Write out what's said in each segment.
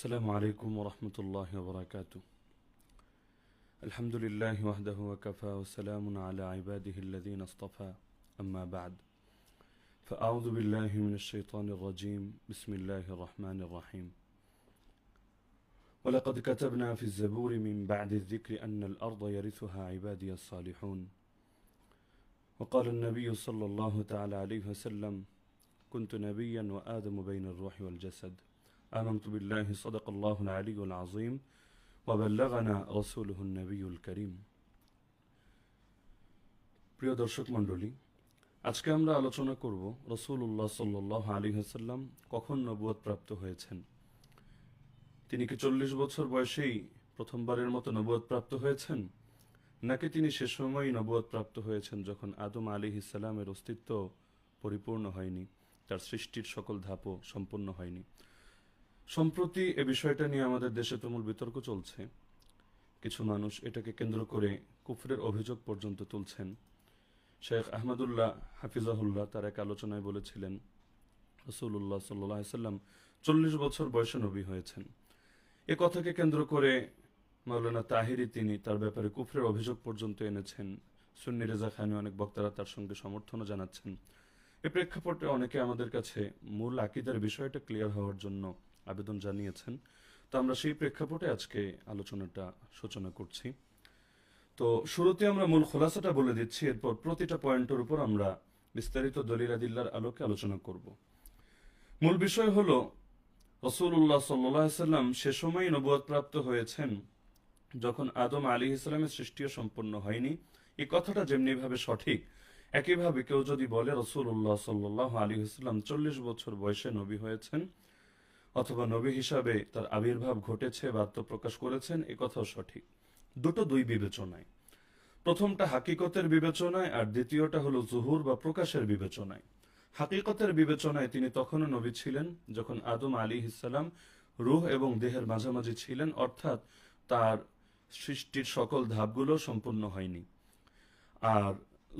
السلام عليكم ورحمة الله وبركاته. الحمد لله وحده وكفى وسلام على عباده الذين اصطفى. أما بعد فأعوذ بالله من الشيطان الرجيم. بسم الله الرحمن الرحيم. ولقد كتبنا في الزبور من بعد الذكر أن الأرض يرثها عبادي الصالحون. وقال النبي صلى الله تعالى عليه وسلم كنت نبيا وآدم بين الروح والجسد. آمنت بالله صدق الله العلي العظيم وبلغنا رسوله النبي الكريم প্রিয় দর্শক মণ্ডলী আজকে আমরা আলোচনা করব রসুল্লাহ সাল্লাহ আলী হাসাল্লাম কখন নবুয়ত প্রাপ্ত হয়েছেন তিনি কি চল্লিশ বছর বয়সেই প্রথমবারের মতো নবুয়ত প্রাপ্ত হয়েছেন নাকি তিনি সে সময়ই নবুয়ত প্রাপ্ত হয়েছেন যখন আদম আলী ইসাল্লামের অস্তিত্ব পরিপূর্ণ হয়নি তার সৃষ্টির সকল ধাপও সম্পূর্ণ হয়নি সম্প্রতি এ বিষয়টা নিয়ে আমাদের দেশে তুমুল বিতর্ক চলছে। কিছু মানুষ এটাকে কেন্দ্র করে কুফরের অভিযোগ পর্যন্ত তুলছেন। শেখ আহমদুল্লাহ হাফিজাহুল্লাহ তার এক আলোচনায় বলেছিলেন রসুল্লাহ সাল্লাহ সাল্লাম চল্লিশ বছর বয়সে নবী হয়েছেন। এ কথাকে কেন্দ্র করে মাওলানা তাহিরি তিনি তার ব্যাপারে কুফরের অভিযোগ পর্যন্ত এনেছেন। সুন্নি রেজা খানি অনেক বক্তারা তার সঙ্গে সমর্থনও জানাচ্ছেন। এ প্রেক্ষাপটে অনেকে আমাদের কাছে মূল আকিদার বিষয়টা ক্লিয়ার হওয়ার জন্য আবেদন জানিয়েছেন। তো আমরা সেই প্রেক্ষাপটে আজকে আলোচনাটা, সূচনা করছি। তো শুরুতে আমরা মূল খোলাসাটা বলে দিচ্ছি, এরপর প্রতিটা পয়েন্টের উপর আমরা বিস্তারিত দলিল আদিল্লার আলোকে আলোচনা করব। মূল বিষয় হলো রসুল্লাহ সাল্লাম সে সময় নবুয়াদ প্রাপ্ত হয়েছেন যখন আদম আলী ইসলামের সৃষ্টিও সম্পন্ন হয়নি। এই কথাটা যেমনি ভাবে সঠিক, একইভাবে কেউ যদি বলে রসুল্লাহ সাল্লাহ আলী ইসলাম চল্লিশ বছর বয়সে নবী হয়েছেন অথবা নবী হিসাবে তার আবির্ভাব ঘটেছে বা আত্মপ্রকাশ করেছেন, এ কথাও সঠিক। দুটো দুই বিবেচনায়। প্রথমটা হাকিকতের বিবেচনায়, আর দ্বিতীয়টা হলো জুহুর বা প্রকাশের বিবেচনায়। হাকিকতের বিবেচনায় তিনি তখনও নবী ছিলেন যখন আদম আলী ইসালাম রুহ এবং দেহের মাঝামাঝি ছিলেন, অর্থাৎ তার সৃষ্টির সকল ধাপগুলো সম্পূর্ণ হয়নি। আর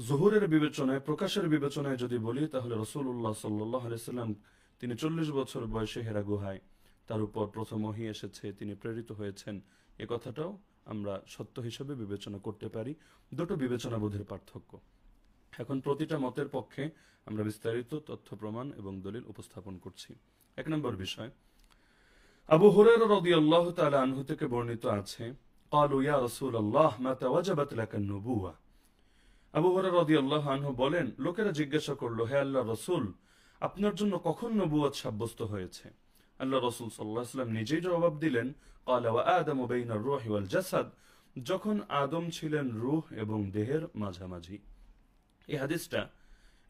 জহুরের বিবেচনায়, প্রকাশের বিবেচনায় যদি বলি, তাহলে রসুল্লাহ সাল্লাহ আলাইসাল্লাম তিনি চল্লিশ বছর বয়সে হেরা গুহায় তার উপর প্রথম ওহি এসেছে তিনি প্রেরিত হয়েছেন এ কথাটাও আমরা সত্য হিসেবে বিবেচনা করতে পারি দুটো বিবেচনাবোধের পার্থক্য এখন প্রতিটা মতের পক্ষে আমরা বিস্তারিত তথ্য প্রমাণ এবং দলিল উপস্থাপন করছি এক নম্বর বিষয় আবু হুরের রদি আল্লাহ তালা আনহু থেকে বর্ণিত আছে قالوا يا رسول الله متى وجبت لك النبوة আবু হুরের রদি আল্লাহ আনহু বলেন লোকেরা জিজ্ঞাসা করলো হে আল্লাহ রসুল আপনার জন্য কখন নবুয়াদ সাব্যস্ত হয়েছে? আল্লাহ রসুল সাল্লাহাম নিজেই জবাব দিলেন জাসাদ। যখন আদম ছিলেন রুহ এবং দেহের মাঝামাঝি। এই হাদিসটা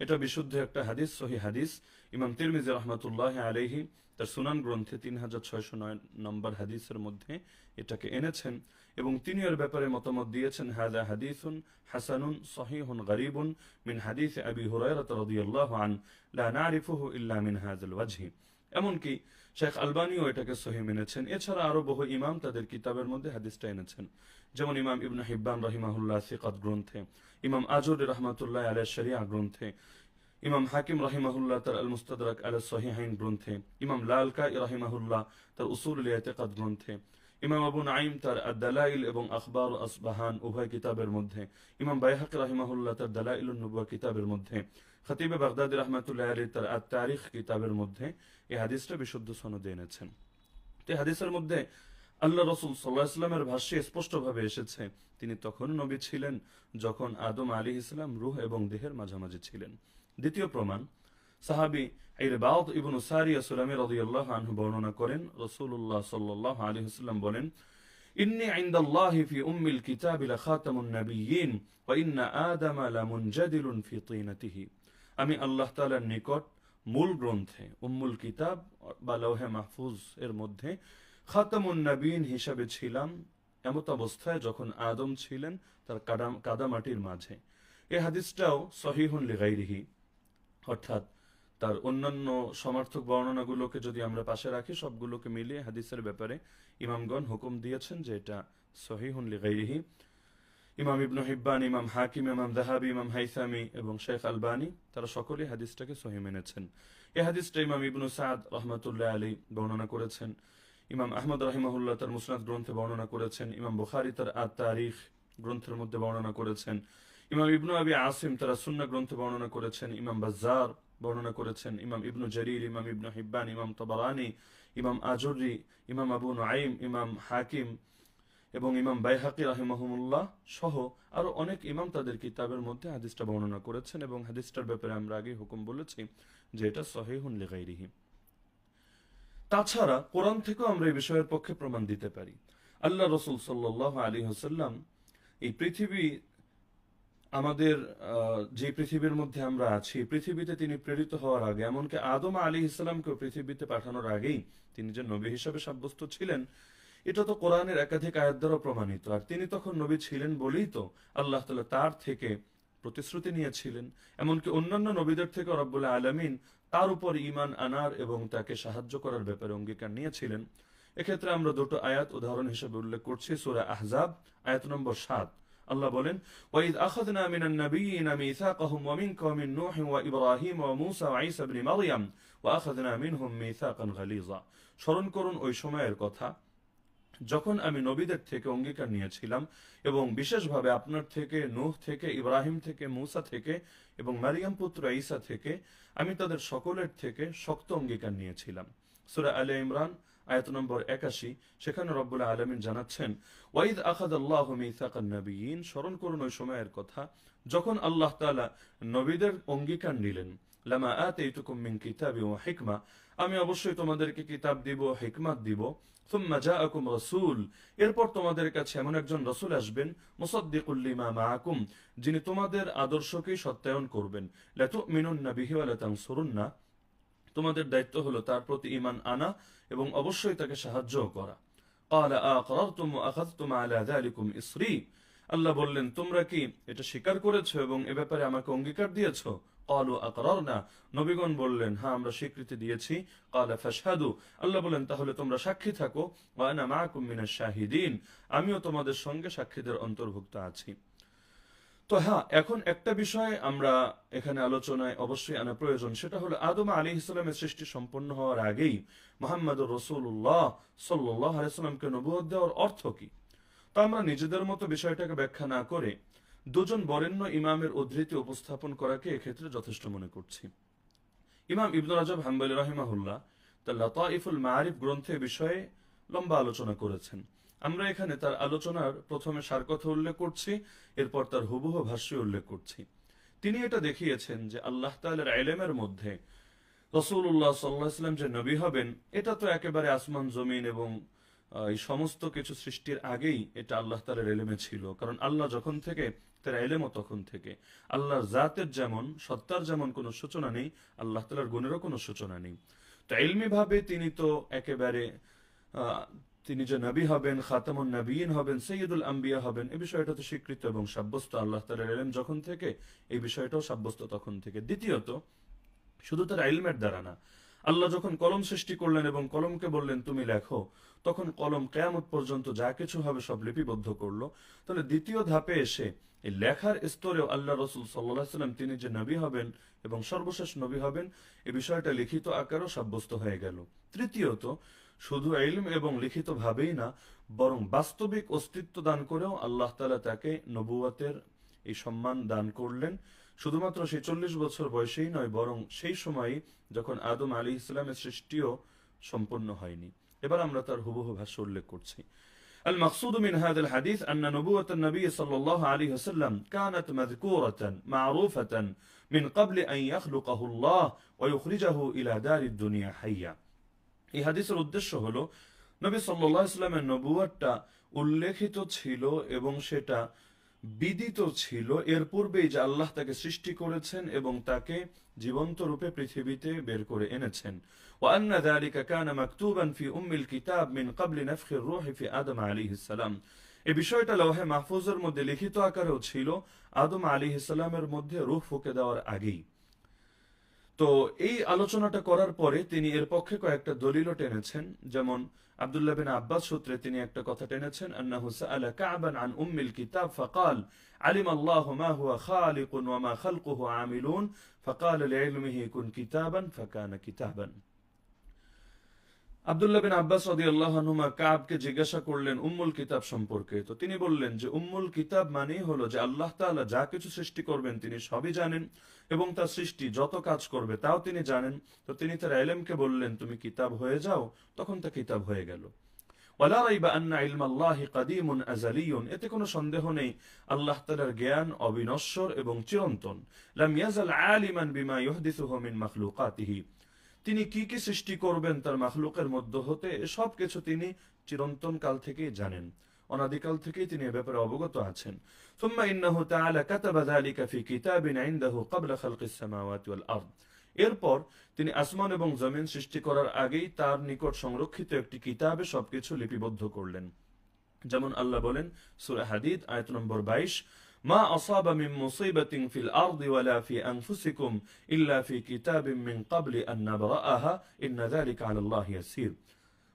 এটা বিশুদ্ধ একটা হাদিস, সহি হাদিস। ইমাম তিরমিজি রহমতুল্লাহ আলহি তার সুনান গ্রন্থে তিন হাজার ছয়শো নয় নম্বর হাদিসের মধ্যে এটাকে এনেছেন এবং তিনি এর ব্যাপারে মতামত দিয়েছেন হাদা হাদিসুন হাসানুন সহিহুন গরিবুন মিন হাদিস আবি হুরায়রা রাদিয়াল্লাহু আন, লা নারিফুহু ইল্লা মিন হাযাল ওয়াজহি। এমনকি শেখ আলবানিও এটাকে সহি মেনেছেন। এছাড়া আরও বহু ইমাম তাদের কিতাবের মধ্যে হাদিসটা এনেছেন। যেমন ইমাম ইবনা হিব্বান রহিমাহুল্লাহ সিকাত গ্রন্থে, ইমাম আজর রহমাতুল্লাহ আলিয়া শরিয়া গ্রন্থে, ইমাম হাকিম রহিমাহুল্লাহ তার আল মুস্তাদ আল সহিহাইন গ্রন্থে, ইমাম লালকা রাহিমাহুল্লাহ তার উসুল ইতেকাদ গ্রন্থে ইমাম আবু নাইম তার দালাইল এবং আখবর আসবাহান উভয় কিতাবের মধ্যে, ইমাম বাইহাক রাহিমাহুল্লাহ তার দালাইল নবুয়া কিতাবের মধ্যে, খতিবে বাগদাদি রহমতুল্লাহ আলী তার আত তারিখ কিতাবের মধ্যে এই হাদিসটা বিশুদ্ধ সনদে এনেছেন। এই হাদিসের মধ্যে আল্লাহ রসুল সাল্লাহ ইসলামের ভাষ্যে স্পষ্টভাবে এসেছে, তিনি তখন নবী ছিলেন যখন আদম আলী ইসলাম রুহ এবং দেহের মাঝামাঝি ছিলেন। দ্বিতীয় প্রমাণ, সাহাবি ইরবাউদ ইবনু সারিয়া সুলামি রাদিয়াল্লাহু আনহু বর্ণনা করেন, রাসূলুল্লাহ সাল্লাল্লাহু আলাইহি ওয়াসাল্লাম বলেন, ইন্নী ইনদাল্লাহি ফি উম্মিল কিতাবি লাখাতামুন নাবিয়্যিন, ওয়া ইন্না আদামা লামুনজাদিলুন ফি তিনাতিহি। আমি আল্লাহ তাআলার নিকট মূল গ্রন্থে, উম্মুল কিতাব বা লৌহে মাহফুজ এর মধ্যে খাতামুন নবীন হিসাবে ছিলাম, এমত অবস্থায় যখন আদম ছিলেন তার কাদামাটির মাঝে। এ হাদিসটাও সহিহুন লিগাইরিহি অর্থাৎ তার অন্যান্য সমর্থক বর্ণনাগুলোকে যদি আমরা পাশে রাখি, সবগুলোকে মিলিয়ে হাদিসের ব্যাপারে ইমামগণ হুকুম দিয়েছেন যে এটা সহিহুন ইমাম ইবনু হিব্বান, ইমাম হাকিম, ইমাম দাহাবি, ইমাম হাইসামি এবং শেখ আলবানি, তারা সকলেই হাদিসটাকে সহি মেনেছেন। এই হাদিসটা ইমাম ইবনু সাদ রহমতুল্লাহ আলী বর্ণনা করেছেন। ইমাম আহমদ রাহিমাহুল্লাহ তার মুসনাদ গ্রন্থে বর্ণনা করেছেন। ইমাম বুখারি তার আত তারিখ গ্রন্থের মধ্যে বর্ণনা করেছেন। ইমাম ইবনু আবি আসিম তারা সুন্না গ্রন্থে বর্ণনা করেছেন। ইমাম বাজ্জার বর্ণনা করেছেন ইমাম ইবনু জরির, ইমাম ইবনু হিব্বান, ইমাম তবারানি, ইমাম আজুরি, ইমাম আবু নাইম ইমাম হাকিম এবং ইমাম বাইহাকি রাহিমাহুমুল্লাহ সহ আরও অনেক ইমাম তাদের কিতাবের মধ্যে হাদিসটা বর্ণনা করেছেন এবং হাদিসটার ব্যাপারে আমরা আগে হুকুম বলেছি যে এটা সহিহুন লিগাইরিহি। তাছাড়া কোরআন থেকেও আমরা এই বিষয়ের পক্ষে প্রমাণ দিতে পারি। আল্লাহ রসুল সাল্লাহ আলী হাসাল্লাম এই পৃথিবী আমাদের যে পৃথিবীর মধ্যে আমরা আছি, পৃথিবীতে তিনি প্রেরিত হওয়ার আগে, এমনকি আদম আলী ইসলামকেও পৃথিবীতে পাঠানোর আগেই তিনি যে নবী হিসাবে সাব্যস্ত ছিলেন, এটা তো কোরআনের একাধিক আয়াত দ্বারা প্রমাণিত। আর তিনি তখন নবী ছিলেন বলেই তো আল্লাহ তালা তার থেকে প্রতিশ্রুতি নিয়েছিলেন। এমনকি অন্যান্য নবীদের থেকে রব্বুল আলমিন তার উপর ইমান আনার এবং তাকে সাহায্য করার ব্যাপারে অঙ্গীকার নিয়েছিলেন। এক্ষেত্রে আমরা দুটো আয়াত উদাহরণ হিসেবে উল্লেখ করছি, সূরা আহজাব, আয়াত নম্বর সাত। আল্লাহ বলেন, ওয়াইদ আখাযনা মিনান নাবিয়িনা মিসাকাহুম ওয়া মিনকা ওয়া মিন নূহ ওয়া ইব্রাহিম ওয়া মূসা ওয়া ঈসা ইবনে মারইয়াম ওয়া আখাযনা মিনহুম মিসাকান গালিযা। স্মরণ করুন ওই সময়ের কথা, যখন আমি নবীদের থেকে অঙ্গীকার নিয়েছিলাম এবং বিশেষভাবে আপনার থেকে, নূহ থেকে, ইব্রাহিম থেকে, মূসা থেকে এবং মারিয়াম পুত্র ঈসা থেকে আমি তাদের সকলের থেকে শক্ত অঙ্গীকার নিয়েছিলাম। সূরা আলে ইমরান আয়াত নম্বর একাশি, সেখানে রব্বুল আলমিন জানাচ্ছেন, ওয়াইদ আখাদ আল্লাহ মিসাকান্নবীন স্মরণ করুন ওই সময়ের কথা, যখন আল্লাহ তালা নবীদের অঙ্গীকার নিলেন, লামা আতাইতুকুম মিন কিতাবি ওয়া হিকমা, আমি অবশ্যই তোমাদেরকে কিতাব দিব, হিকমত দিব, সুম্মা জাআকুম রাসূল, এরপর তোমাদের কাছে এমন একজন রসুল আসবেন মুসদ্দিকুল্লিমা মাআকুম, যিনি তোমাদের আদর্শকেই সত্যায়ন করবেন লা তুমিনুন্না বিহি তাং লা তানসুরুন্না তোমাদের দায়িত্ব হলো তার প্রতি ইমান আনা এবং অবশ্যই তাকে সাহায্য করা قال أقررتم وأخذتم على ذلكم إصري আল্লাহ বললেন তোমরা কি এটা স্বীকার করেছো এবং এ ব্যাপারে আমাকে অঙ্গীকার দিয়েছো قالوا أقررنا নবীগণ বললেন হ্যাঁ আমরা স্বীকৃতি দিয়েছি قال فاشهدوا আল্লাহ বলেন তাহলে তোমরা সাক্ষী থাকো وأنا معكم من الشاهدين আমিও তোমাদের সঙ্গে সাক্ষীদের অন্তর্ভুক্ত আছি তো হ্যাঁ এখন একটা বিষয় আমরা এখানে আলোচনায় অবশ্যই আনা প্রয়োজন, সেটা হলো আদম আলী ইসলামের সৃষ্টি সম্পন্ন হওয়ার আগেই মোহাম্মদ রসুল্লাহ সাল্লাহ আলাইসাল্লামকে নবুয়ত দেওয়ার অর্থ কি? তা আমরা নিজেদের মতো বিষয়টাকে ব্যাখ্যা না করে দুজন বরেণ্য ইমামের উদ্ধৃতি উপস্থাপন করাকে এক্ষেত্রে যথেষ্ট মনে করছি। ইমাম ইবনুল রাজব হাম্বালি রহিমাহুল্লাহ তার লতাইফুল মারিফ গ্রন্থে বিষয়ে লম্বা আলোচনা করেছেন। আমরা এখানে তার আলোচনার প্রথমে সার কথা উল্লেখ করছি, এরপর তার হুবহু ভাষ্য উল্লেখ করছি। তিনি এটা দেখিয়েছেন যে আল্লাহ তালের এলেমের মধ্যে রসুল্লাহ সাল্লাহাম যে নবী হবেন, এটা তো একেবারে আসমান, জমিন এবং এই সমস্ত কিছু সৃষ্টির আগেই এটা আল্লাহ তালের এলেমে ছিল। কারণ আল্লাহ যখন থেকে, তার এলেমও তখন থেকে। আল্লাহর জাতের যেমন, সত্তার যেমন কোনো সূচনা নেই, আল্লাহ তালার গুণেরও কোনো সূচনা নেই। তো এলমি ভাবে তিনি তো একেবারে তিনি যে নবী হবেন, খাতামুন নবীন হবেন, সৈয়দুল আম্বিয়া হবেন এই বিষয়টা তো স্বীকৃত এবং সাব্যস্ত আল্লাহ তালার এলেম যখন থেকে, এই বিষয়টাও সাব্যস্ত তখন থেকে। দ্বিতীয়ত, শুধু তার ইলমের দ্বারা না, আল্লাহ যখন কলম সৃষ্টি করলেন এবং কলমকে বললেন, তুমি লেখো, তখন কলম কেয়ামত পর্যন্ত যা কিছু হবে সব লিপিবদ্ধ করল। তাহলে দ্বিতীয় ধাপে এসে, এই লেখার স্তরেও আল্লাহ রসুল সাল্লাহ সাল্লাম তিনি যে নবী হবেন এবং সর্বশেষ নবী হবেন, এ বিষয়টা লিখিত আকারও সাব্যস্ত হয়ে গেল। তৃতীয়ত শুধু ইলম এবং লিখিত ভাবেই না বরং বাস্তবিক অস্তিত্ব দান করেও আল্লাহ তালা তাকে নবুয়াতের এই সম্মান দান করলেন শুধুমাত্র সেই চল্লিশ বছর বয়সেই নয় বরং সেই সময়ই যখন আদম আলী ইসলামের সৃষ্টিও সম্পন্ন হয়নি এবার আমরা তার হুবহু ভাষ্য উল্লেখ করছি المقصود من هذا الحديث أن نبوة النبي صلى الله عليه وسلم كانت مذكورة معروفة من قبل أن يخلقه الله ويخرجه إلى دار الدنيا حيا এই হাদিসের উদ্দেশ্য হলো নবী সাল্লাহ ইসলামের নবুয়ারটা উল্লেখিত ছিল এবং সেটা বিদিত ছিল এর পূর্বেই যে আল্লাহ তাকে সৃষ্টি করেছেন এবং তাকে জীবন্ত রূপে পৃথিবীতে বের করে এনেছেন وأن ذلك كان مكتوبا في أم الكتاب من قبل نفخ الروح في آدم عليه السلام এই বিষয়টা লৌহে মাহফুজের মধ্যে লিখিত আকারেও ছিল আদম আলী ইসলামের মধ্যে রুহ ফুকে দেওয়ার আগেই তো এই আলোচনাটা করার পরে তিনি এর পক্ষে কয়েকটা দলিলও টেনেছেন যেমন আব্দুল্লাহ বিন আব্বাস সূত্রে তিনি একটা কথা টেনেছেন আন্নাহু সাআলা কা'বান আন উম্মিল কিতাব ফাকাল علم الله ما هو خالق وما خلقه عاملون فقال لعلمه كن كتابا فكان كتابا আব্দুল্লাহ বিন আব্বাস রাদিয়াল্লাহু আনহুমা কাবকে জিজ্ঞাসা করলেন, উম্মুল কিতাব সম্পর্কে? তো তিনি বললেন যে, উম্মুল কিতাব মানেই হলো যে, আল্লাহ তাআলা যা কিছু সৃষ্টি করবেন তিনি সবই জানেন এবং তার সৃষ্টি যত কাজ করবে তাও তিনি জানেন। তো তিনি তার এলেমকে বললেন, তুমি কিতাব হয়ে যাও। তখন তা কিতাব হয়ে গেল। ওয়ালা রাইবা আন্না ইলমাল্লাহি কাদীমুন আযালিয়ুন। এতে কোনো সন্দেহ নেই, আল্লাহ তাআলার জ্ঞান অবিনশ্বর এবং চিরন্তন। লাম ইয়াজাল আলিমান বিমা ইউহদিসুহু মিন মাখলুকাতিহি। তিনি কি কি সৃষ্টি করবেন তার মাখলুকের মধ্য হতে সব কিছু তিনি চিরন্তন কাল থেকে জানেন। অনাদিকাল থেকেই তিনি এ ব্যাপারে অবগত আছেন। সুম্মা ইন্নাহু তাআলা কাতাবা যালিকা ফি কিতাবিন ইনদাহু ক্বাবলা খালকিস সামাওয়াতি ওয়াল আরদ। এরপর তিনি আসমান এবং জমিন সৃষ্টি করার আগেই তার নিকট সংরক্ষিত একটি কিতাবে সবকিছু লিপিবদ্ধ করলেন। যেমন আল্লাহ বলেন, সুরা হাদিদ, আয়াত নম্বর বাইশ 22 মা আসাবা মিন মুসিবাতিন ফিল আরদি ওয়ালা ফি আনফুসিকুম ইল্লা ফি কিতাবিন মিন ক্বাবলি আন নাবরাআহা ইন্না যালিকা আলাল্লাহি ইয়াসির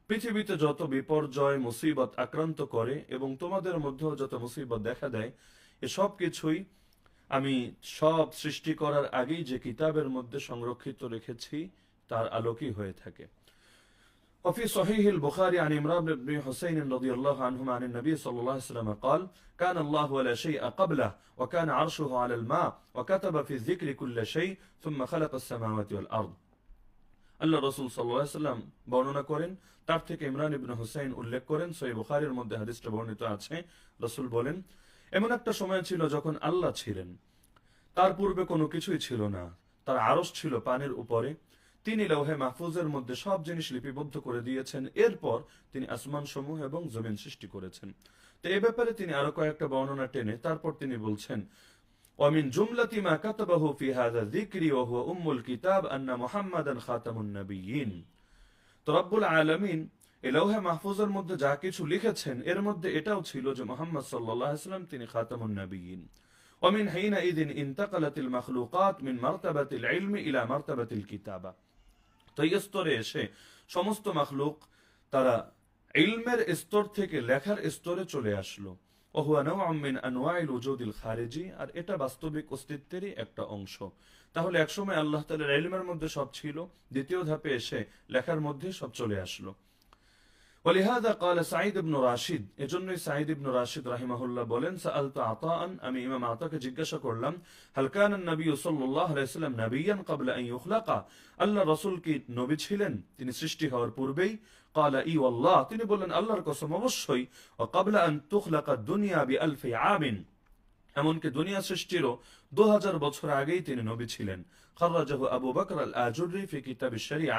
পৃথিবীতে যত বিপর্যয়, মুসিবত আক্রান্ত করে এবং তোমাদের মধ্যেও যত মুসিবত দেখা দেয়, এ সব কিছুই আমি সব সৃষ্টি করার আগেই যে কিতাবের মধ্যে সংরক্ষিত রেখেছি, তার আলোকই হয়ে থাকে। وفي صحيح البخاري عن عمران بن حسين رضي الله عنهما عن النبي صلى الله عليه وسلم قال كان الله ولا شيء قبله وكان عرشه على الماء وكتب في الذكر كل شيء ثم خلق السماوات والأرض আল্লাহ রসুল সাল্লাম বর্ণনা করেন তার থেকে ইমরান ইবনে হুসাইন উল্লেখ করেন সই বুখারির মধ্যে হাদিসটা বর্ণিত আছে রসুল বলেন এমন একটা সময় ছিল যখন আল্লাহ ছিলেন তার পূর্বে কোনো কিছুই ছিল না তার আরস ছিল পানির উপরে তিনি লৌহে মাহফুজের মধ্যে সব জিনিস লিপিবদ্ধ করে দিয়েছেন এরপর তিনি আসমান সমূহ এবং জমিন সৃষ্টি করেছেন তো এ ব্যাপারে তিনি আরো কয়েকটা বর্ণনা টেনে তারপর তিনি বলছেন ومن جملة ما كتبه في هذا الذكر وهو أم الكتاب أن محمدا خاتم النبيين তো রব্বুল আলমিন এলৌহে মাহফুজের মধ্যে যা কিছু লিখেছেন এর মধ্যে এটাও ছিল যে মোহাম্মদ সাল্লাহ সাল্লাম তিনি খাতামুন নবীন ومن حينئذ انتقلت المخلوقات من مرتبة العلم إلى مرتبة الكتابة তো স্তরে এসে সমস্ত মাখলুক তারা ইলমের স্তর থেকে লেখার স্তরে চলে আসলো। খারিজি, আর এটা বাস্তবিক অস্তিত্বেরই একটা অংশ। তাহলে একসময় আল্লাহ তালের ইলমের মধ্যে সব ছিল, দ্বিতীয় ধাপে এসে লেখার মধ্যে সব চলে আসলো। ولهذا قال سعيد بن راشد এজন্যই সাঈদ ইবনে রাশিদ রাহিমাহুল্লাহ বলেন سألت عطاء আমি ইমাম আতাকে জিজ্ঞাসা করলাম هل كان النبي صلى الله عليه وسلم نبيا قبل أن يخلق আল্লাহ রাসূল কি নবী ছিলেন তিনি সৃষ্টি হওয়ার পূর্বেই قال اي والله তিনি বললেন আল্লাহর কসম অবশ্যই وقبل أن تخلق الدنيا بألف عام এমনকি দুনিয়া সৃষ্টিরও দু হাজার বছর আগেই তিনি নবী ছিলেন খারাজাহু আবু বকর আল আজুরি ফি কিতাব শরিয়া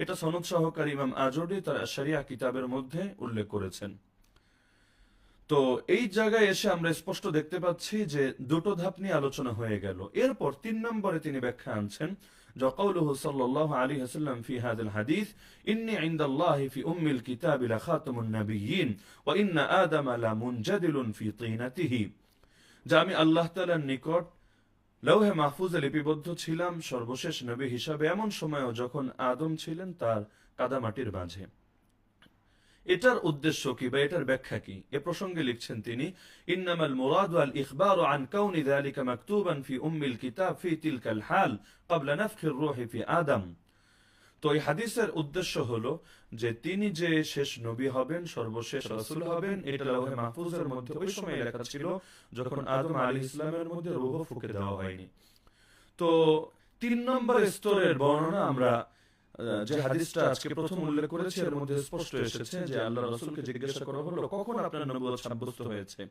এটা সনদ সহকার ইমাম আজরি তার শরিয়া কিতাবের মধ্যে উল্লেখ করেছেন। তো এই জায়গায় এসে আমরা স্পষ্ট দেখতে পাচ্ছি যে দুটো ধাপ নিয়ে আলোচনা হয়ে গেল। এরপর তিন নম্বরে তিনি ব্যাখ্যা আনছেন আমি আল্লাহ নিকট লৌহে মাহফুজে লিপিবদ্ধ ছিলাম সর্বশেষ নবী হিসাবে এমন সময়ও যখন আদম ছিলেন তার কাদামাটির মাঝে। এটার উদ্দেশ্য কি বা এটার ব্যাখ্যা কি? এ প্রসঙ্গে লিখছেন তিনি, ইন্নামাল মুরাদু আল ইখবার আন কাউনি যালিকা মাকতুবান ফি উম্মিল কিতাব ফি তিলকাল হাল ক্বাবলা নাফখির রূহি ফি আদম। তো এই হাদিসের উদ্দেশ্য হলো যে তিনি যে শেষ নবী হবেন, সর্বশেষ রসুল হবেন, এটা লৌহে মাহফুজের মধ্যে ওই সময় লেখা ছিল যখন আদম আলী ইসলামের মধ্যে রোহ ফুকে দেওয়া হয়নি। তো তিন নম্বর স্তরের বর্ণনা আমরা যে হাদিসটা আজকে প্রথম উল্লেখ করেছি এর মধ্যে স্পষ্ট এসেছে যে আল্লাহ রাসূলকে জিজ্ঞাসা করা হলো কখন আপনার নবুয়ত সাব্যস্ত হয়েছে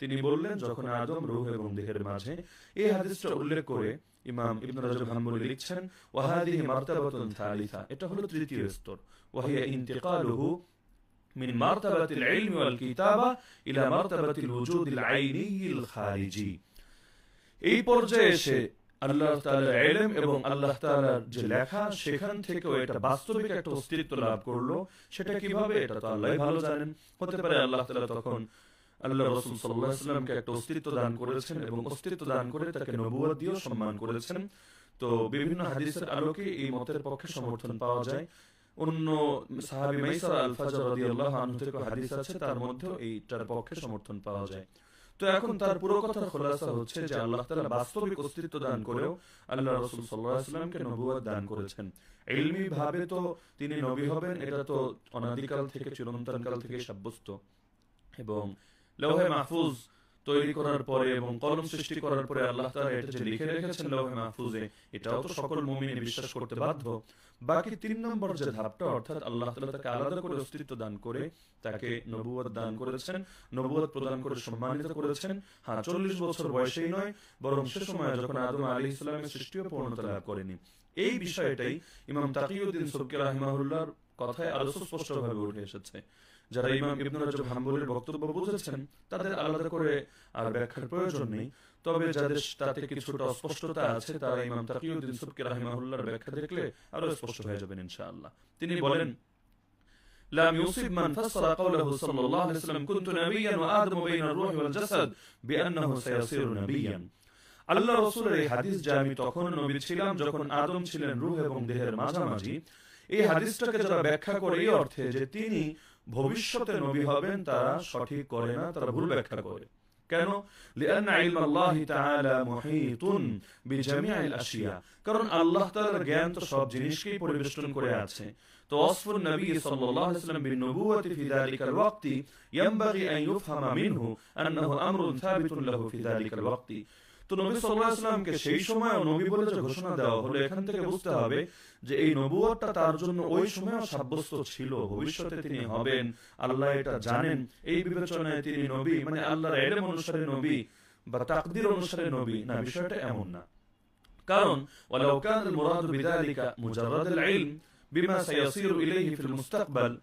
তিনি বললেন যখন আদম রূহ এবং দেহের মাঝে এই হাদিসটা উল্লেখ করে ইমাম ইবনে রাজব হাম্বলি লিখছেন ওয়াহাদিহি মারতাবাতুন থালিসা এটা হলো তৃতীয় স্তর ওয়াহিয়া ইন্তিকালুহু من مرتبة العلم والكتابة إلى مرتبة الوجود العيني الخارجي এই পর্যায়ে এসে আল্লাহ তাআলার ইলম এবং আল্লাহ তাআলার যে লেখা, সেখান থেকেও এটা বাস্তবিক একটা অস্তিত্ব লাভ করল। সেটা কীভাবে? এটা তো আল্লাহই ভালো জানেন। হতে পারে আল্লাহ তাআলা তখন আল্লাহ রাসূল আলাইহি সাল্লামকে একটা অস্তিত্ব দান করেছেন এবং অস্তিত্ব দান করে তাকে নবুয়ত দিয়েও সম্মান করেছেন। তো বিভিন্ন হাদিসের আলোকে এই মতের পক্ষে সমর্থন পাওয়া যায়। অন্য সাহাবী মাইসার আল রাদিয়াল্লাহু আনহু থেকে হাদিস আছে, তার মধ্যেও এইটার পক্ষে সমর্থন পাওয়া যায়। তো এখন তার পুরো কথার খোলাসা হচ্ছে যে আল্লাহ তাআলা বাস্তবিক অস্তিত্ব দান করেও আল্লাহ রাসূল সাল্লাল্লাহু আলাইহি সাল্লামকে নবুয়ত দান করেছেন। ইলমি ভাবে তো তিনি নবী হবেন, এটা তো অনাদিকাল থেকে চিরন্তন কাল থেকে সাব্যস্ত। এবং লৌহে মাহফুজ তৈরি করার পরে এবং কলম সৃষ্টি করার পরে আল্লাহ তাআলা এটা যে লিখে রেখেছেন লৌহে মাহফুজে, এটাও তো সকল মুমিন বিশ্বাস করতে বাধ্য। বাকি তিন নম্বর যে ধাপটা, অর্থাৎ আল্লাহ তালা তাকে আলাদা করে অস্তিত্ব দান করে, তাকে নবুয়ত দান করেছেন নবুয়ত প্রদান করে সম্মানিত করেছেন। হ্যাঁ চল্লিশ বছর বয়সেই নয়, বরং সে সময় যখন আদম আলী ইসলামের সৃষ্টিও পূর্ণতা লাভ করেনি। এই বিষয়টাই ইমাম তাকিউদ্দিন সবকে রাহিমাহুল্লাহর কথায় আরও স্পষ্টভাবে উঠে এসেছে। যারা ইমাম ইবনে রাজব হাম্বলির বক্তব্য বুঝেছেন তাদের আলাদা করে আর ব্যাখ্যার প্রয়োজন নেই তবে যাদের তাতে কিছুটা অস্পষ্টতা আছে তারা ইমাম তাকিউদ্দিন সুবকি রাহিমাহুল্লাহর ব্যাখ্যা দেখলে আরো স্পষ্ট হয়ে যাবেন ইনশাআল্লাহ তিনি বলেন لم يصب من فسر قوله صلى الله عليه وسلم كنت نبيا وآدم بين الروح والجسد بأنه سيصير نبيا আল্লাহ রসুলের এই হাদিস যে আমি তখন নবী ছিলাম যখন আদম ছিলেন রূহ এবং দেহের মাঝামাঝি এই হাদিসটাকে যারা ব্যাখ্যা করে এই অর্থে যে তিনি ভবিষ্যতে নবী হবেন তারা সঠিক করে না তারা ভুল ব্যাখ্যা করে কেন لأن علم الله تعالى محيط بجميع الأشياء কারণ আল্লাহ তাআলার জ্ঞান তো সব জিনিসকেই পরিবেষ্টন করে আছে তো وصف النبي صلى الله عليه وسلم بالنبوة في ذلك الوقت ينبغي أن يفهم منه أنه أمر ثابت له في ذلك الوقت তো নবী সাল্লাহ ইসলামকে সেই সময় নবী বলে যে ঘোষণা দেওয়া হলো, এখান থেকে বুঝতে হবে যে এই নবুয়টা তার জন্য ওই সময় সাব্যস্ত ছিল, ভবিষ্যতে তিনি হবেন, আল্লাহ এটা জানেন। এই বিবেচনায় তিনি নবী মানে আল্লাহর এলেম অনুসারে নবী বা তাকদির অনুসারে নবী। না, বিষয়টা এমন না। কারণ ইলম বিমা ইলাইহি ফিল মুস্তাকবাল।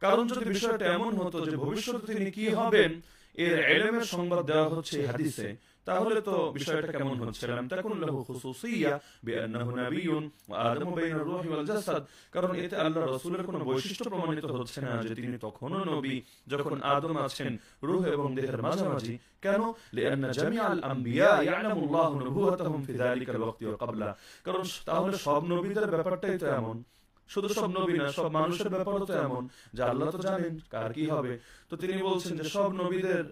কারণ যদি বিষয়টা এমন হতো যে ভবিষ্যতে তিনি কি হবেন, এর এলেমের সংবাদ দেওয়া হচ্ছে হাদিসে। তাহলে তো বিষয়টা কেমন হচ্ছে? লাম তাকুন লাহু খুসুসিয়া বিআন্নাহু নাবিয়্যুন ওয়া আদামু বাইনা রূহি ওয়াল জাসাদ। কারণ এতে আল্লাহর রাসূলের কোনো বৈশিষ্ট্য প্রমাণিত হচ্ছে না যে তিনি তখনও নবী, যখন আদম আছেন, রূহ এবং দেহের মাঝামাঝি। কেন? লিআন্না জামিআল আম্বিয়া ইয়ালামু আল্লাহু নবুওয়াতাহুম ফি যালিকাল ওয়াক্তি ওয়া ক্বাবলা। কারণ তাহলে সব নবীদের ব্যাপারটাই তো এমন। শুধু সব নবী না, সব মানুষের ব্যাপারও তো এমন। যে আল্লাহ তো জানেন, কার কি হবে? তো তিনি বলছেন যে সব নবীদের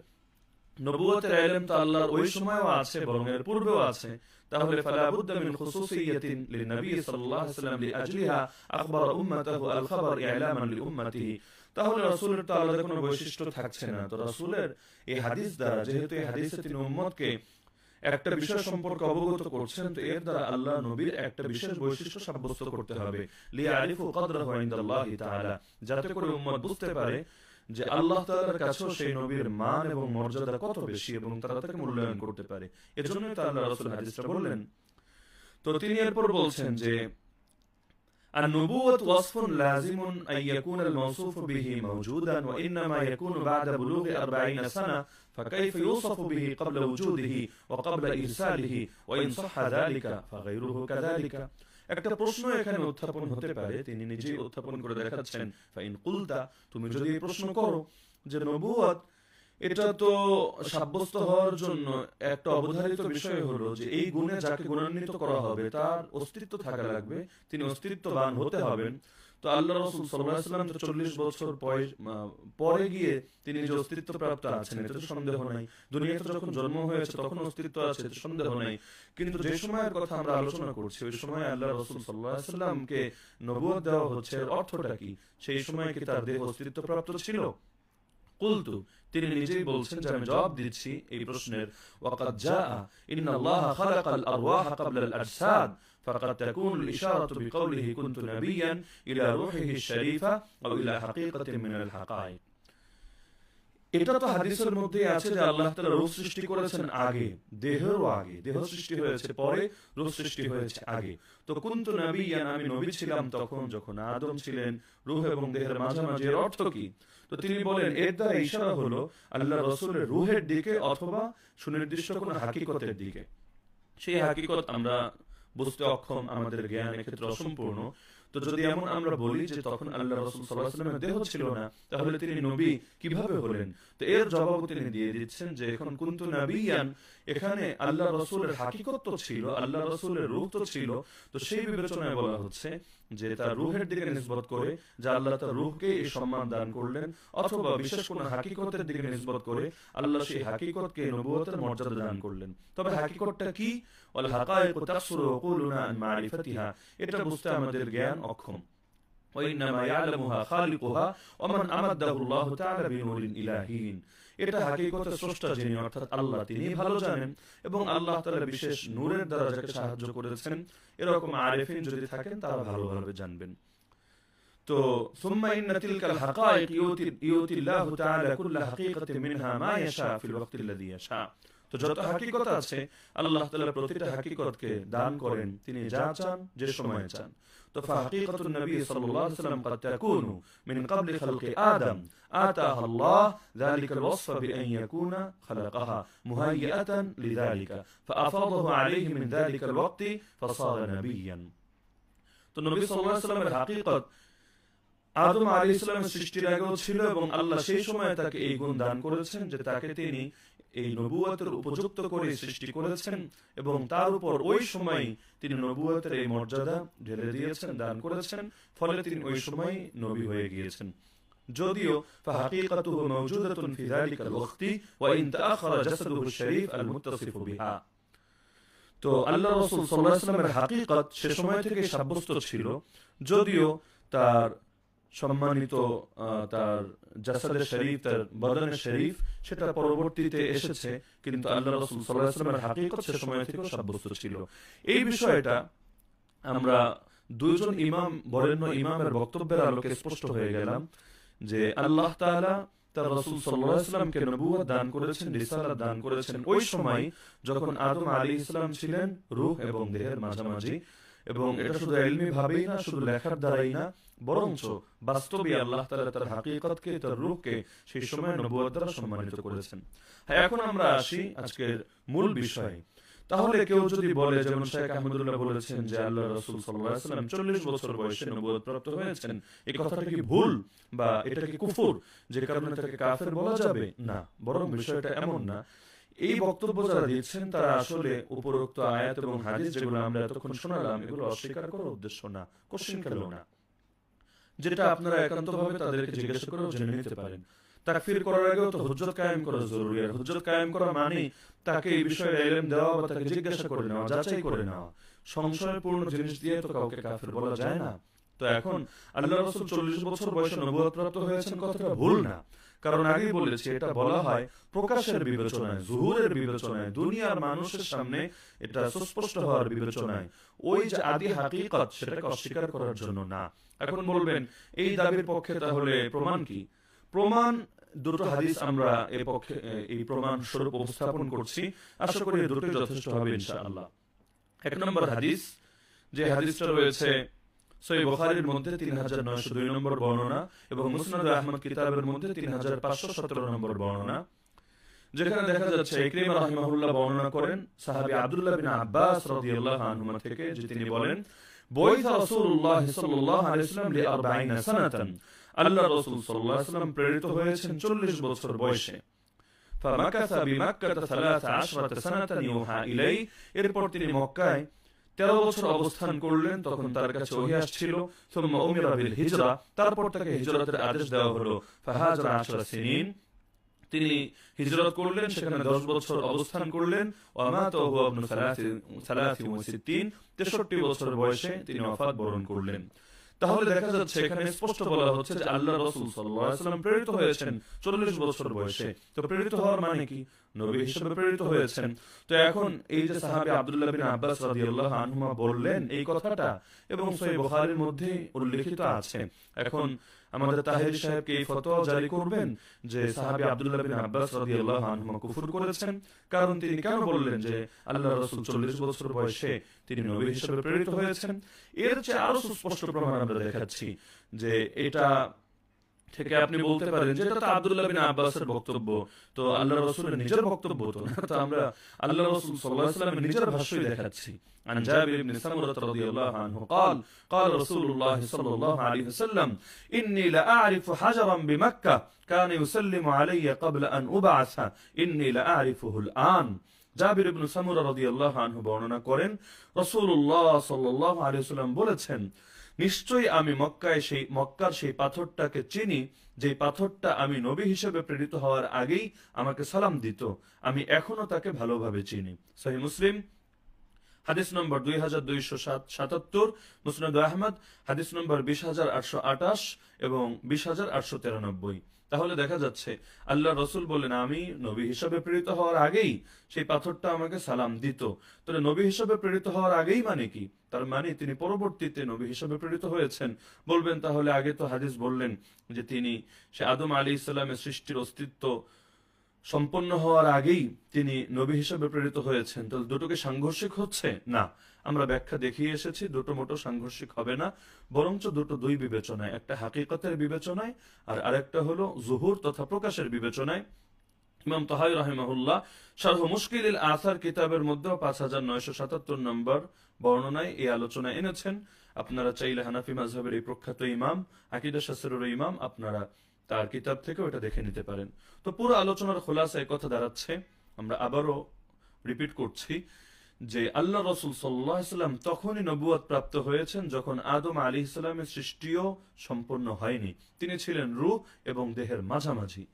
নবুয়তের ইলম তো আল্লাহর ওই সময়ও আছে, বরং এর পূর্বেও আছে। তাহলে ফালা বুদ্দা মিন খুসুসিয়াতিন লিনবী সাল্লাল্লাহু আলাইহি ওয়াসাল্লাম লিআজলিহা আখবার উম্মাতাহু আল খাবার ইলামান লিউম্মাতিহি। তাহলে রাসূলের তো আলাদা কোনো বৈশিষ্ট্য থাকছে না। তো রাসূলের এই হাদিস দ্বারা, যেহেতু এই হাদিসে তিনি উম্মতকে একটা বিষয় সম্পর্কে অবগত করছেন, তো এর দ্বারা আল্লাহ নবীর একটা বিশেষ বৈশিষ্ট্য সাব্যস্ত করতে হবে। লিয়ারিফু কদরাহু ইনদাল্লাহি তাআলা, যাতে করে উম্মত বুঝতে পারে যে আল্লাহ তাআলার কাছেও সেই নবীর মান এবং মর্যাদা কত বেশি এবং তারা তাকে মূল্যায়ন করতে পারে এজন্যই তো আল্লাহ রাসূল হাদিসটা বললেন তো তিনি এরপর বলছেন যে النبوة وصف لازم أن يكون الموصوف به موجودا وإنما يكون بعد بلوغ أربعين سنة فكيف يوصف به قبل وجوده وقبل إرساله وإن صح ذلك فغيره كذلك একটা প্রশ্ন এখানে উত্থাপন হতে পারে। তিনি নিজেই উত্থাপন করে দেখাচ্ছেন ফাইন কুলতা তুমি যদি এই প্রশ্ন করো যে নবুয়ত এটা তো সাব্যস্ত হওয়ার জন্য একটা অবধারিত বিষয় হলো যে এই গুণে যাকে গুণান্বিত করা হবে তার অস্তিত্ব থাকা লাগবে। তিনি অস্তিত্ববান হতে হবেন। তো আল্লাহ রসুল সাল্লাম তো চল্লিশ বছর পরে গিয়ে তিনি যে অস্তিত্ব প্রাপ্ত আছেন এটা তো সন্দেহ নাই। দুনিয়াতে যখন জন্ম হয়েছে, তখন অস্তিত্ব আছে সন্দেহ নাই। কিন্তু যে সময়ের কথা আমরা আলোচনা করছি, ওই সময় আল্লাহ রসুল সাল্লাহামকে নবুয় দেওয়া হচ্ছে অর্থটা কি? সেই সময় কি তার দেহ অস্তিত্ব প্রাপ্ত ছিল? কুলতু, তিনি নিজেই বলছেন যে আমি জবাব দিচ্ছি এই প্রশ্নের। ওয়াকাদ জাআ, ইন্নাল্লাহা খালাকাল আরওয়াহা ক্বাবলা আল আজসাদ فقد تكون الإشارة بقوله كنت نبيا إلى روحه الشريفة أو إلى حقيقة من الحقائق এটা তো হাদিসের মধ্যে আছে যে আল্লাহ তাআলা রূহ সৃষ্টি করেছেন আগে দেহেরও আগে দেহ সৃষ্টি হয়েছে পরে রূহ সৃষ্টি হয়েছে আগে তো কুনতু নবিয়ান আমি নবী ছিলাম তখন যখন আদম ছিলেন রূহ এবং দেহের মাঝামাঝি এর অর্থ কি তো তিনি বলেন এর দ্বারা ইশারা হলো আল্লাহ রসুলের রুহের দিকে অথবা সুনির্দিষ্ট কোনো হাকিকতের দিকে সেই হাকিকত আমরা বুঝতে অক্ষম আমাদের জ্ঞান এক্ষেত্রে অসম্পূর্ণ। তো যদি এমন আমরা বলি যে তখন আল্লাহ রসুল সাল্লাহামের দেহ ছিল না, তাহলে তিনি নবী কীভাবে হলেন? তো এর জবাব তিনি দিয়ে দিচ্ছেন যে এখন কুন্তু নবিয়ান, এখানে আল্লাহ রসুলের হাকিকত ছিল, আল্লাহ রসুলের রূহ তো ছিল। তো সেই বিবেচনায় বলা হচ্ছে যে তার রুহের দিকে নিষ্পত করে, যে আল্লাহ তার রুহকে এই সম্মান দান করলেন, অথবা বিশেষ কোন হাকিকতের দিকে নিষ্পত করে, আল্লাহ সেই হাকিকতকে নবুয়তের মর্যাদা দান করলেন। তবে হাকিকতটা কি? ওয়াল হাকায়েকু তাকসুরু উকুলুনা আন মারিফাতিহা এটা বুঝতে আমাদের জ্ঞান অক্ষম وإنما يعلمها خالقها ومن أمده الله تعالى بنور إلهين এটা হাকিকতের স্রষ্টা যিনি অর্থাৎ আল্লাহ তিনি ভালো জানেন এবং আল্লাহ তাআলা বিশেষ নূরের দ্বারা যাকে সাহায্য করেছেন এরকম আরেফিন যদি থাকেন তারা ভালোভাবে জানবেন তো ثم إن تلك الحقائق يؤتي يؤتي الله تعالى كل حقيقة منها ما يشاء في الوقت الذي يشاء তো যত হাকিকত আছে আল্লাহ তাআলা প্রতিটা হাকিকতকে দান করেন তিনি যা চান যে সময়ে চান তো فحقيقة النبي صلى الله عليه وسلم قد تكون من قبل خلق آدم آتاها الله ذلك الوصف بأن يكون خلقها مهيئة لذلك فأفاضه عليه من ذلك الوقت فصار نبيا তো নবী সাল্লাল্লাহু আলাইহি ওয়াসাল্লামের হাকিকত আদম আলী ইসলামের সৃষ্টির আগেও ছিল এবং আল্লাহ সেই সময় তাকে এই গুণ দান করেছেন যে তাকে তিনি এই নবুয়াতের উপযুক্ত করে সৃষ্টি করেছেন এবং তার উপর ওই সময় তিনি নবুয়াতের এই মর্যাদা ঢেলে দিয়েছেন দান করেছেন ফলে তিনি ওই সময় নবী হয়ে গিয়েছেন যদিও فحقيقته موجودة في ذلك الوقت وإن تأخر جسده الشريف المتصف بها তো আল্লাহ রসুল সাল্লাহ ইসলামের হাকিকত সে সময় থেকে সাব্যস্ত ছিল যদিও তার সম্মানিত তার জাসাদের শরীফ, তার বদনের শরীফ সেটা পরবর্তীতে এসেছে, কিন্তু আল্লাহ রসুল সাল্লাহ ইসলামের হাকিকত সে সময় থেকেও সাব্যস্ত ছিল। এই বিষয়টা আমরা দুইজন ইমাম, বরেণ্য ইমামের বক্তব্যের আলোকে স্পষ্ট হয়ে গেলাম যে আল্লাহ তাআলা তার রসুল সাল্লাহ ইসলামকে নবুয়ত দান করেছেন, রিসালাত দান করেছেন। ওই সময় যখন আদম আলী ইসলাম ছিলেন, রূহ এবং দেহের মাঝামাঝি এবং এটা শুধু এলমি ভাবেই না শুধু লেখার দ্বারাই না বরঞ্চ বাস্তবে আল্লাহ তাআলা তার হাকিকতকে তার রূহকে সেই সময় নবুয়ত দ্বারা সম্মানিত করেছেন। হ্যাঁ এখন আমরা আসি আজকের মূল বিষয়। তাহলে কেউ যদি বলে যেমন শেখ আহমদুল্লাহ বলেছেন যে আল্লাহ রসুল সাল্লাম চল্লিশ বছর বয়সে নবুয়ত প্রাপ্ত হয়েছেন এই কথাটা কি ভুল বা এটা কি কুফুর? যে কারণে তাকে কাফের বলা যাবে? না বরং বিষয়টা এমন না এই বক্তব্য যারা দিচ্ছেন, তারা আসলে উপরোক্ত আয়াত এবং হাদিস যেগুলো আমরা এতক্ষণ শোনালাম, এগুলো অস্বীকার করার উদ্দেশ্য না কোশ্চিন খেলো না? যেটা আপনারা একান্তভাবে তাদেরকে জিজ্ঞাসা করেও জেনে নিতে পারেন। তাকফির করার আগেও তো কায়েম করা জরুরি, আর কায়েম করা মানে তাকে এই বিষয়ে এলেম দেওয়া বা তাকে জিজ্ঞাসা করে নেওয়া, যাচাই করে নেওয়া। সংশয়পূর্ণ জিনিস দিয়ে তো কাউকে কাফের বলা যায় না। তো এখন আল্লাহ রসুল চল্লিশ বছর বয়সে নবুয়ত প্রাপ্ত হয়েছেন কথাটা ভুল না। কারণ আগেই বলেছি এটা বলা হয় প্রকাশের বিবেচনায় জুহুরের বিবেচনায় দুনিয়ার মানুষের সামনে এটা সুস্পষ্ট হওয়ার বিবেচনায়। ওই যে আদি হাকিকত সেটাকে অস্বীকার করার জন্য না। এখন বলবেন এই দাবির পক্ষে তাহলে প্রমাণ কি? প্রমাণ দুটো হাদিস আমরা এই পক্ষে এই প্রমাণ স্বরূপ উপস্থাপন করছি। আশা করি দুটোই যথেষ্ট হবে ইনশাআল্লাহ। এক নম্বর হাদিস যে হাদিসটা রয়েছে সহি বুখারীর মধ্যে তিন হাজার নয়শো দুই নম্বর বর্ণনা এবং মুসনাদ আহমদ কিতাবের মধ্যে তিন হাজার পাঁচশো সতেরো নম্বর বর্ণনা যেখানে দেখা যাচ্ছে ইকরিমা রাহিমাহুল্লাহ বর্ণনা করেন সাহাবী আব্দুল্লাহ বিন আব্বাস রাদিয়াল্লাহু আনহুমা থেকে যে তিনি বলেন বৈথ রাসূলুল্লাহ সাল্লাল্লাহু আলাইহি ওয়াসাল্লাম লি 40 সানাতান আল্লাহ রাসূল সাল্লাল্লাহু আলাইহি ওয়াসাল্লাম প্রেরিত হয়েছেন 40 বছর বয়সে فمكث بمكة 13 سنة يوحى إليه এরপর তিনি মক্কায় তেরো বছর অবস্থান করলেন, তখন তার কাছে ওহি আসছিল। হিজরা, তারপর তাকে হিজরতের আদেশ দেওয়া হলো। ফাহাজরা আশরা সিনিন, তিনি হিজরত করলেন, সেখানে দশ বছর অবস্থান করলেন। তেষট্টি বছর বয়সে তিনি অফাত বরণ করলেন। তাহলে দেখা যাচ্ছে এখানে স্পষ্ট বলা হচ্ছে যে আল্লাহ রসুল সাল্লাম প্রেরিত হয়েছেন 40 বছর বয়সে। তো প্রেরিত হওয়ার মানে কি? নবী হিসেবে প্রেরিত হয়েছেন। তো এখন এই যে সাহাবি আবদুল্লাহ বিন আব্বাস আনহুমা বললেন এই কথাটা এবং সহিহ বুখারীর মধ্যে উল্লেখিত আছে। এখন আমাদের তাহির সাহেবকে এই ফতোয়া জারি করবেন যে সাহাবী আব্দুল্লাহ বিন আব্বাস রাদিয়াল্লাহু আনহু কুফর করেছেন। কারণ তিনি কেন বললেন যে আল্লাহ রাসূল 40 বছর বয়সে তিনি নবী হিসেবে প্রেরিত হয়েছেন। এর চেয়ে আরও সুস্পষ্ট প্রমাণ আমরা দেখাচ্ছি যে এটা থেকে আপনি বলতে পারেন যে এটা তো আব্দুল্লাহ বিন আব্বাসের বক্তব্য তো আল্লাহ রসুলের নিজের বক্তব্য তো না তো আমরা আল্লাহ রসুল সাল্লাল্লাহু আলাইহি ওয়াসাল্লামের নিজের ভাষ্যই দেখাচ্ছি عن جابر بن سمرة رضي الله عنه قال قال رسول الله صلى الله عليه وسلم إني لأعرف حجرا بمكة كان يسلم علي قبل أن أبعث إني لأعرفه الآن জাবির ইবনু সামুরা রাদিয়াল্লাহু আনহু বর্ণনা করেন রাসূলুল্লাহ সাল্লাল্লাহু আলাইহি ওয়াসাল্লাম বলেছেন নিশ্চয়ই আমি মক্কায় সেই মক্কার সেই পাথরটাকে চিনি যে পাথরটা আমি নবী হিসেবে প্রেরিত হওয়ার আগেই আমাকে সালাম দিত। আমি এখনও তাকে ভালোভাবে চিনি। সহি মুসলিম, হাদিস নম্বর দুই হাজার দুইশো সাত সাতাত্তর, মুসনাদ আহমদ, হাদিস নম্বর বিশ হাজার আটশো আটাশ এবং বিশ হাজার আটশো তিরানব্বই। তাহলে দেখা যাচ্ছে আল্লাহ রসুল বললেন, আমি নবী হিসাবে প্রেরিত হওয়ার আগেই সেই পাথরটা আমাকে সালাম দিত। তাহলে নবী হিসাবে প্রেরিত হওয়ার আগেই মানে কি? তার মানে তিনি পরবর্তীতে নবী হিসাবে প্রেরিত হয়েছেন। বলবেন তাহলে আগে তো হাদিস বললেন যে তিনি, সে আদম আলী ইসলামের সৃষ্টির অস্তিত্ব সম্পন্ন হওয়ার আগেই তিনি নবী হিসাবে প্রেরিত হয়েছেন। তাহলে দুটোকে সাংঘর্ষিক হচ্ছে? না। আমরা ব্যাখ্যা দেখিয়ে এসেছি, দুটো মোটো সাংঘর্ষিক হবে না, বরঞ্চ দুটো দুই বিবেচনায়, একটা হাকিকতের বিবেচনায় আর আরেকটা হলো জুহুর তথা প্রকাশের বিবেচনায়। ইমাম তাহাই রাহিমাহুল্লাহ শারহ মুশকিল আসার কিতাবের মধ্যেও পাঁচ হাজার নয়শো সাতাত্তর নম্বর বর্ণনায় এই আলোচনা এনেছেন। আপনারা চাইলে হানাফি মাজহাবের এই প্রখ্যাত ইমাম, আকিদা শাস্ত্রের ইমাম, আপনারা তার কিতাব থেকে ওটা দেখে নিতে পারেন। তো পুরো আলোচনার খোলাসায় কথা দাঁড়াচ্ছে, আমরা আবারও রিপিট করছি। যে আল্লাহ রসুল সাল্লাম তখনই নবুয়াদ প্রাপ্ত হয়েছেন যখন আদম আলী ইসলামের সৃষ্টিও সম্পন্ন হয়নি। তিনি ছিলেন রূহ এবং দেহের মাঝামাঝি।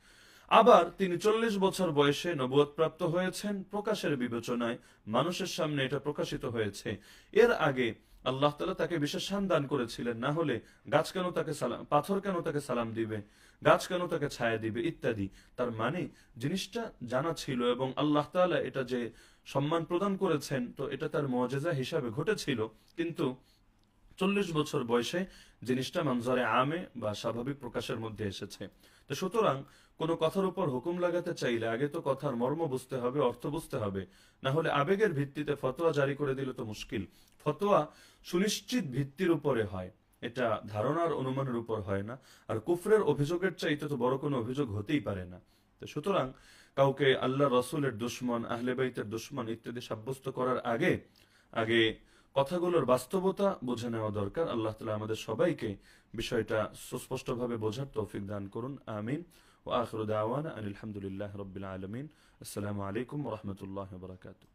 আবার তিনি চল্লিশ বছর বয়সে নবুয়াদ প্রাপ্ত হয়েছেন প্রকাশের বিবেচনায়। মানুষের সামনে এটা প্রকাশিত হয়েছে। এর আগে আল্লাহ তালা তাকে বিশেষ দান করেছিলেন, না হলে গাছ কেন তাকে সালাম পাথর কেন তাকে সালাম দিবে? গাছ কেন তাকে ছায়া দিবে? ইত্যাদি। তার মানে জিনিসটা জানা ছিল এবং আল্লাহ তাআলা এটা যে সম্মান প্রদান করেছেন, তো এটা তার মজেজা হিসাবে ঘটেছিল। কিন্তু চল্লিশ বছর বয়সে জিনিসটা মঞ্জরে আমে বা স্বাভাবিক প্রকাশের মধ্যে এসেছে। তো সুতরাং কোনো কথার উপর হুকুম লাগাতে চাইলে আগে তো কথার মর্ম বুঝতে হবে, অর্থ বুঝতে হবে। না হলে আবেগের ভিত্তিতে ফতোয়া জারি করে দিলে তো মুশকিল। ফতোয়া সুনিশ্চিত ভিত্তির উপরে হয়। এটা ধারণার অনুমানের উপর হয় না। আর কুফরের অভিযোগের চাইতে তো বড় কোনো অভিযোগ হতেই পারে না। তো সুতরাং কাউকে আল্লাহ রসুলের দুশ্মন, আহলে বাইতের দুশ্মন ইত্যাদি সাব্যস্ত করার আগে আগে কথাগুলোর বাস্তবতা বুঝে নেওয়া দরকার। আল্লাহ তালা আমাদের সবাইকে বিষয়টা সুস্পষ্টভাবে বোঝার তৌফিক দান করুন। আমিন। ও আখরুদ আওয়ান আলহামদুলিল্লাহ রবিল আলমিন। আসসালামু আলাইকুম রহমতুল্লাহ বারাকাতু